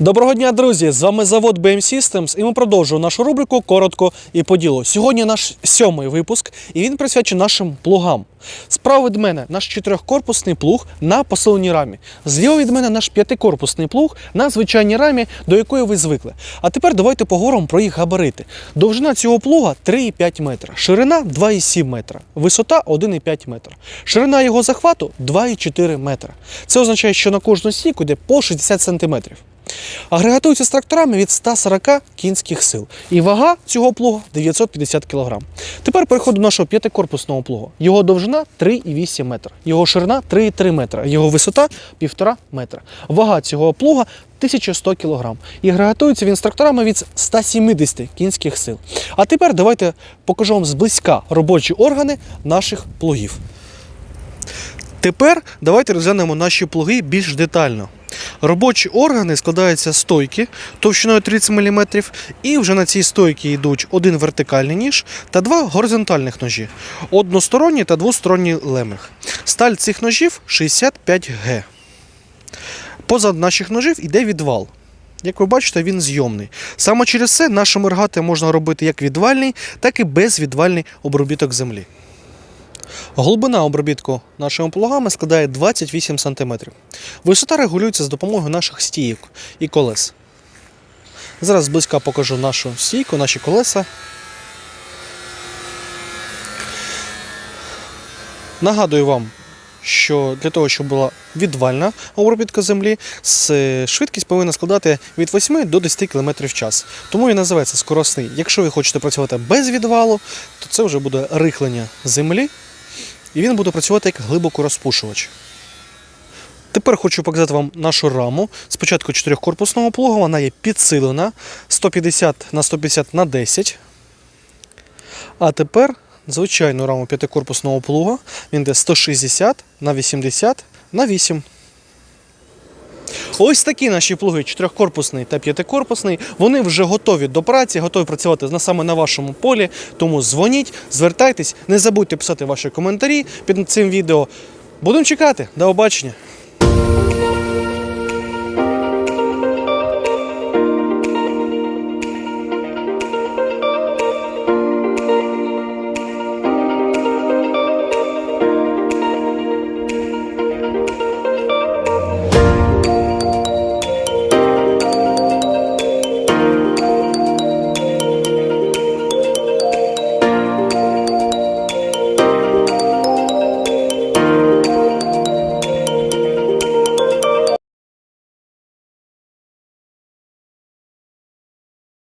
Доброго дня, друзі! З вами завод BM Systems і ми продовжуємо нашу рубрику коротко і по ділу. Сьогодні наш сьомий випуск, і він присвячений нашим плугам. Справа від мене наш чотирьохкорпусний плуг на посиленій рамі. Зліва від мене наш п'ятикорпусний плуг на звичайній рамі, до якої ви звикли. А тепер давайте поговоримо про їх габарити. Довжина цього плуга 3,5 метра, ширина 2,7 метра, висота 1,5 метра. Ширина його захвату 2,4 метра. Це означає, що на кожну стійку йде по 60 сантиметрів. Агрегатується з тракторами від 140 кінських сил. І вага цього плуга 950 кг. Тепер переходимо до нашого п'ятикорпусного плуга. Його довжина 3,8 метра, його ширина 3,3 метра, його висота 1,5 метра. Вага цього плуга 1100 кг. І агрегатується він з тракторами від 170 кінських сил. А тепер давайте покажу вам зблизька робочі органи наших плугів. Тепер давайте розглянемо наші плуги більш детально. Робочі органи складаються з стойки товщиною 30 мм, і вже на цій стойці йдуть один вертикальний ніж та два горизонтальних ножі, односторонній та двосторонній лемех. Сталь цих ножів 65Г. Позад наших ножів йде відвал. Як ви бачите, він зйомний. Саме через це нашим рогатим можна робити як відвальний, так і безвідвальний обробіток землі. Глибина обробітку нашими плугами складає 28 см. Висота регулюється з допомогою наших стійок і колес. Зараз зблизька покажу нашу стійку, наші колеса. Нагадую вам, що для того, щоб була відвальна обробітка землі, швидкість повинна складати від 8 до 10 км в час. Тому і називається скоросний. Якщо ви хочете працювати без відвалу, то це вже буде рихлення землі, і він буде працювати як глибокорозпушувач. Тепер хочу показати вам нашу раму. Спочатку чотирьохкорпусного плуга, вона є підсилена 150 на 150 на 10. А тепер звичайну раму п'ятикорпусного плуга. Він йде 160 на 80 на 8. Ось такі наші плуги, чотирьохкорпусний та п'ятикорпусний. Вони вже готові до праці, готові працювати саме на вашому полі. Тому дзвоніть, звертайтесь, не забудьте писати ваші коментарі під цим відео. Будемо чекати. До побачення.